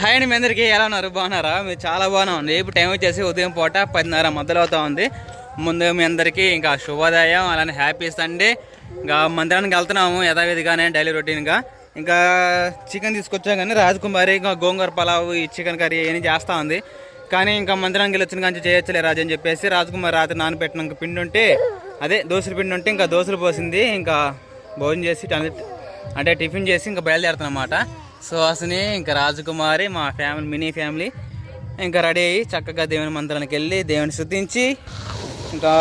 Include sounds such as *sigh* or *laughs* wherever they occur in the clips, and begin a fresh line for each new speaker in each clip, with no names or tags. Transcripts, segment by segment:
Hi అండి మీ అందరికీ. ఎలా ఉన్నారు? బాగున్నారా? మీరు చాలా బాగానే ఉంది. ఇప్పుడు టైం వచ్చేసి ఉదయం పూట పదిన్నర మొదలు అవుతా ఉంది. ముందు మీ అందరికీ ఇంకా శుభోదయం అలానే హ్యాపీ సండే ఇంకా మందిరానికి వెళ్తున్నాము యథావిధిగానే డైలీ రొటీన్గా ఇంకా చికెన్ తీసుకొచ్చా కానీ రాజకుమారి ఇంకా గోంగూర పలావ్ ఈ చికెన్ కర్రీ ఏం చేస్తూ ఉంది. కానీ ఇంకా మందిరానికి వెళ్ళి వచ్చిన కానీ చేయొచ్చులే రాజు అని చెప్పేసి రాజకుమారి రాత్రి నానబెట్టిన ఇంకా పిండి ఉంటే అదే దోశల పిండి ఉంటే ఇంకా దోశలు పోసింది. ఇంకా భోజనం చేసి అంటే టిఫిన్ చేసి ఇంకా బయలుదేరుతున్నమాట. సుహాసిని ఇంకా రాజకుమారి మా ఫ్యామిలీ మినీ ఫ్యామిలీ ఇంకా రెడీ అయ్యి చక్కగా దేవుని మందిరానికి వెళ్ళి దేవుని శుద్ధించి ఇంకా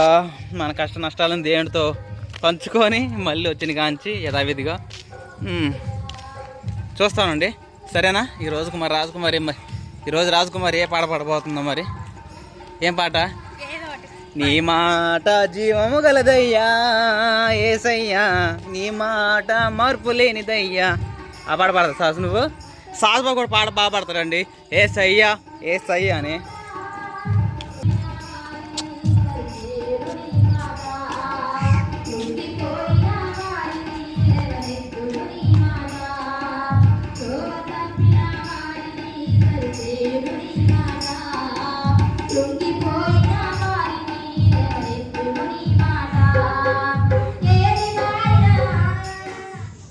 మన కష్ట నష్టాలను దేవునితో పంచుకొని మళ్ళీ వచ్చిన కాంచి యథావిధిగా చూస్తానండి. సరేనా? ఈ మరి రాజకుమారి మరి? ఈరోజు రాజకుమారి ఏ పాట పాడబోతుందో మరి? ఏం పాట? నీ మాట జీవము గలదయ్యా ఏసయ్యా. నీ మాట మార్పు లేనిదయ్యా. ఆ పాట పాడతా సాస్ నువ్వు? సాస్ బాబు కూడా పాట బాగా పాడతాడండి. ఏ సయ్యా ఏ సయ్యా అని.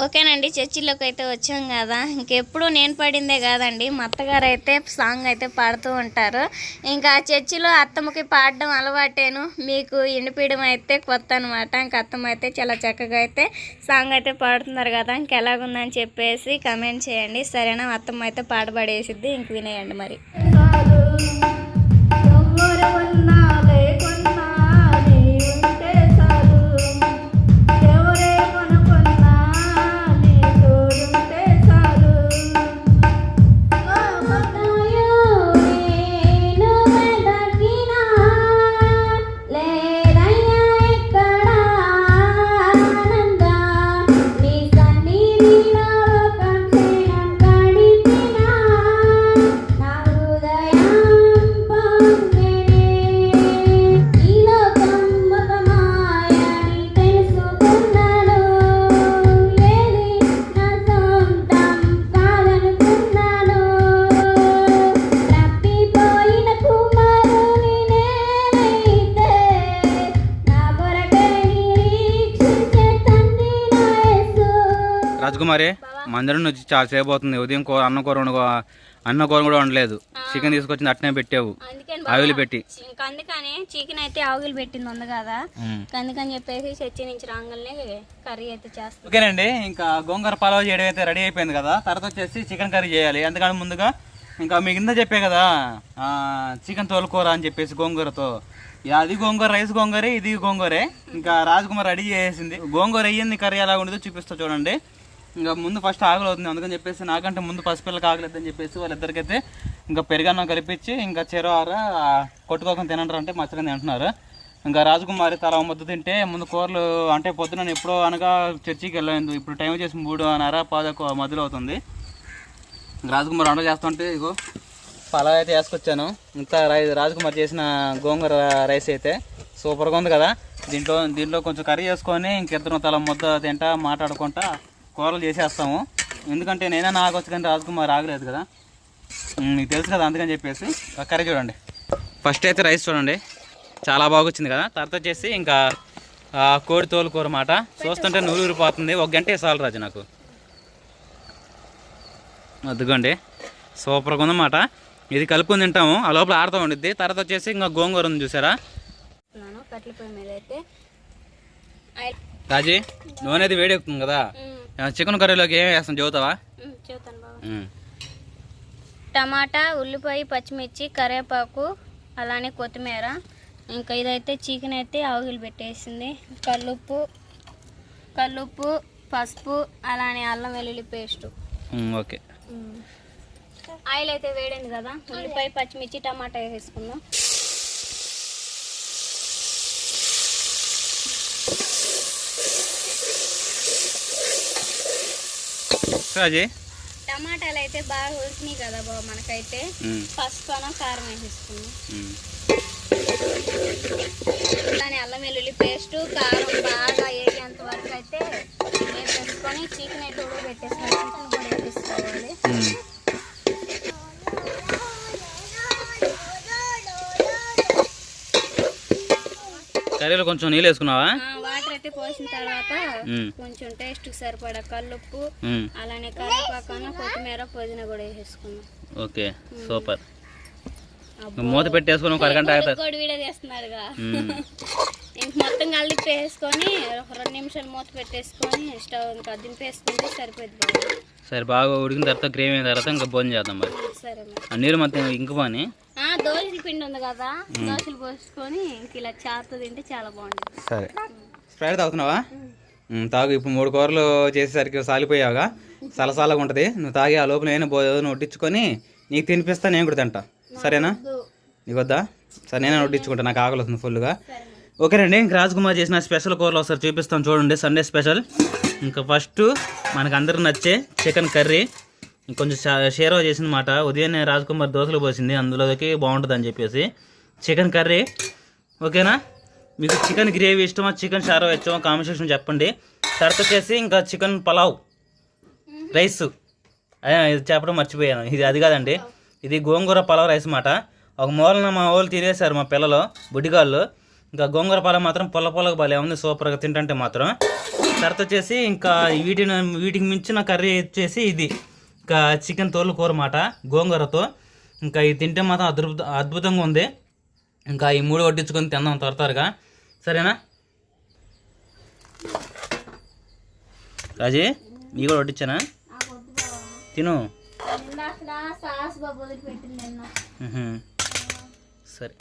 ఓకేనండి చర్చిలోకి అయితే వచ్చాం కదా. ఇంకెప్పుడు నేను పాడిందే కాదండి మా అత్తగారు అయితే సాంగ్ అయితే పాడుతూ ఉంటారు. ఇంకా చర్చిలో అత్తమ్మకి పాడడం అలవాటేను మీకు వినిపించడం అయితే కొత్త అనమాట ఇంకా అత్తమ్మ అయితే చాలా చక్కగా అయితే సాంగ్ అయితే పాడుతున్నారు కదా. ఇంకెలాగుందని చెప్పేసి కమెంట్ చేయండి. సరేనా? అత్తమ్మ అయితే పాడబడేసిద్ది ఇంక వినేయండి మరి.
రాజకుమారి మందిరం నుంచి చాలా సేపు అవుతుంది. ఉదయం కూర అన్న కూర వండుకో అన్న కూర కూడా వండలేదు. చికెన్ తీసుకొచ్చింది అట్నే పెట్టావు.
అందుకని
ఆవిలి పెట్టి.
ఇంకా అందుకని చికెన్ అయితే ఆవులు పెట్టింది ఉంది కదా. అందుకని చెప్పేసి చర్చి నుంచి రాగానే కర్రీ అయితే చేస్తాం.
ఓకేనండి ఇంకా గోంగూర పలావ్ చేయడం అయితే రెడీ అయిపోయింది కదా. తర్వాత వచ్చేసి చికెన్ కర్రీ చేయాలి. ఎందుకంటే ముందుగా ఇంకా మీ కింద చెప్పే కదా ఆ, చికెన్ తోలుకూర అని చెప్పేసి గోంగూరతో. అది గోంగూర రైస్ గోంగూరే ఇది గోంగూరే. ఇంకా రాజకుమార్ రెడీ చేసింది. గోంగూర అయ్యింది కర్రీ ఎలా ఉండదో చూపిస్తా చూడండి. ఇంకా ముందు ఫస్ట్ ఆకలి అవుతుంది అందుకని చెప్పేసి నాకంటే ముందు పసిపిల్లకి ఆకలిద్దని చెప్పేసి వాళ్ళిద్దరికైతే ఇంకా పెరుగన్నం కలిపించి ఇంకా చెరవార కొట్టుకోకుండా తినంటారు అంటే మచ్చగా తింటున్నారు. ఇంకా రాజకుమారి తల ముద్ద తింటే ముందు కూరలు అంటే పొద్దున నేను ఎప్పుడో అనగా చర్చికి వెళ్ళలేదు ఇప్పుడు టైం చేసి మూడు అన్నర పాదకు మధ్యలో అవుతుంది. రాజకుమార్ వంట చేస్తుంటే ఇగో పలావ్ అయితే వేసుకొచ్చాను. ఇంత రై రాజకుమార్ చేసిన గోంగూర రైస్ అయితే సూపర్గా ఉంది కదా. దీంట్లో దీంట్లో కొంచెం కర్రీ చేసుకొని ఇంకిద్దరం తల ముద్ద తింటా మాట్లాడుకుంటా కూరలు చేసేస్తాము. ఎందుకంటే నేనే నాగొచ్చు కానీ రాజకుమార్ ఆగలేదు కదా. మీకు తెలుసు కదా అందుకని చెప్పేసి. కర్రీ చూడండి. ఫస్ట్ అయితే రైస్ చూడండి. చాలా బాగా వచ్చింది కదా. తర్వాత వచ్చేసి ఇంకా కోడి తోలు కూర మాట. చూస్తుంటే నూరు పోతుంది ఒక గంటే చాలు రాజు నాకు. అదిగోండి. సూపర్గా ఉందన్నమాట ఇది కలుపుకొని తింటాము. ఆ లోపల ఆడుతూ ఉండిద్ది. తర్వాత వచ్చేసి ఇంకా గోంగూర ఉంది చూసారా? రాజీ నూనె అది వేడి ఎక్కుతుంది కదా చికెన్ కర్రీలోకి ఏం వేస్తాం?
బాబా.
ఉమ్.
టమాటా ఉల్లిపాయ పచ్చిమిర్చి కరివేపాకు అలానే కొత్తిమీర. ఇంకా ఇదైతే చికెన్ అయితే ఆవులు పెట్టేసింది. కల్లుప్పు కల్లుప్పు పసుపు అలానే అల్లం వెల్లుల్లి పేస్ట్.
ఓకే.
ఆయిల్ అయితే వేడింది కదా? ఉల్లిపాయ పచ్చిమిర్చి టమాటా వేసేసుకుందాం.
రాజీ?
టమాటాలు అయితే బాగా ఉడికినాయి కదా బాబు మనకైతే. పసుపు అనం కారం
వేసేసుకున్నాం
దాని అల్లం వెల్లుల్లి పేస్ట్ కారం బాగా వేసేంత వరకు అయితే వేసేసుకొని చికెన్ అయితే ఉడకబెట్టేసుకోవాలి చికెన్ కూడా వేసేసుకోవాలి
కర్రీలో కొంచెం నీళ్ళు వేసుకున్నావా?
వాటర్ అయితే పోసిన తర్వాత కొంచెం టేస్ట్ సరిపడా కల్లుప్పు అలానే కరివేపాకను కొత్తిమీర పుదీనా కూడా వేసేసుకున్నాం.
Okay super. మూత పెట్టేసుకుని ఒక అరగంట
వీడియో చేస్తున్నారుగా. *laughs* ఇంక మొత్తం కలిపి వేసుకొని ఒక రెండు నిమిషాలు మూత పెట్టేసుకొని స్టవ్ ఇంకా దింపేసుకుంటే సరిపోద్ది బాగా.
సరే బాగా ఉడికిన తర్వాత గ్రేవీ అయిన తర్వాత ఇంకా భోజనం చేద్దాం మరి.
సరే
నీళ్ళు మొత్తం ఇంకిపోని
ఆ, దోశల పిండి ఉంది కదా దోశలు పోసుకొని ఇంక ఇలా చారుతో తింటే చాలా బాగుంటుంది.
సరే. స్ప్రైట్ తాగుతున్నావా? తాగు. ఇప్పుడు మూడు కూరలు చేసేసరికి సాలిపోయావుగా. సలసాలగా ఉంటుంది. నువ్వు తాగి ఆ లోపల నేను భోజనం వడ్డించుకొని నీకు తినిపిస్తా నేను కూడా తింటా. సరేనా? నీకు వద్దా సరే నేనే వడ్డించుకుంటా నాకు ఆకలి వస్తుంది ఫుల్గా ఓకేనండి ఇంక రాజ్ కుమార్ చేసిన స్పెషల్ కూరలు ఒకసారి చూపిస్తాం. చూడండి సండే స్పెషల్. ఇంకా ఫస్ట్ మనకు అందరికి నచ్చే చికెన్ కర్రీ. ఇంకొంచెం షా- షేర్వా చేసిన మాట ఉదయం రాజ్ కుమార్ దోశలు పోసింది. అందులోకి బాగుంటుంది అని చెప్పేసి. Chicken curry. ఓకేనా? మీకు చికెన్ గ్రేవీ ఇష్టమా చికెన్ షారో ఇష్టమా కాంబినేషన్ చెప్పండి. తర్వాత వచ్చేసి ఇంకా చికెన్ పలావ్ రైస్. అదే ఇది చెప్పడం మర్చిపోయాను. ఇది అది కాదండి. ఇది గోంగూర పలావ్ రైస్ మాట. ఒక మూలన మా వాళ్ళు తినేశారు మా పిల్లలు బుడ్డిగాళ్ళు. ఇంకా గోంగూర పలావ్ మాత్రం పొల్ల పొలగా భలే ఉంది సూపర్గా తింటుంటే మాత్రం. తర్వాత వచ్చేసి ఇంకా వీటిని వీటికి మించిన కర్రీ వచ్చేసి ఇది. ఇంకా చికెన్ తోలు కూర మాట గోంగూరతో. ఇంకా ఇది తింటే మాత్రం అద్భుత అద్భుతంగా ఉంది. ఇంకా ఈ మూడు వడ్డించుకొని తిందాం త్వర త్వరగా సరేనా? రాజీ మీ కూడా వడ్డించానా తిను. సరే.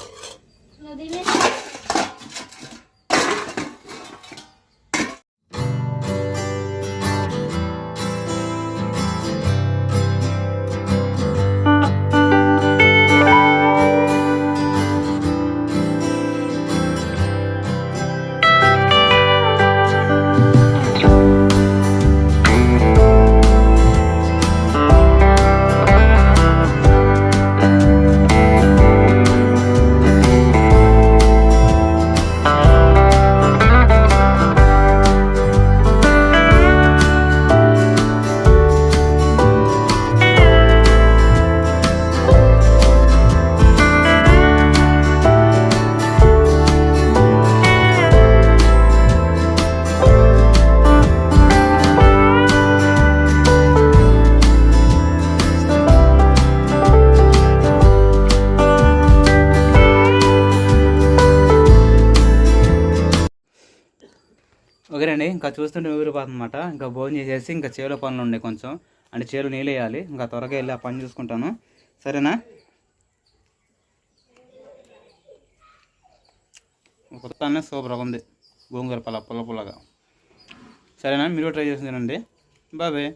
ఇంకా చూస్తుంటే ఊరిపోతుందన్నమాట ఇంకా భోజనం చేసేసి ఇంకా చేలో పనులు ఉండే కొంచెం. అంటే చేలో నీళ్ళు వేయాలి ఇంకా త్వరగా వెళ్ళి ఆ పని చూసుకుంటాను. సరేనా? కొత్త సూపర్గా ఉంది. గోంగూర పల్ల పుల్ల పుల్లగా. సరేనా? మీరు ట్రై చేసి తినండి. బాబాయ్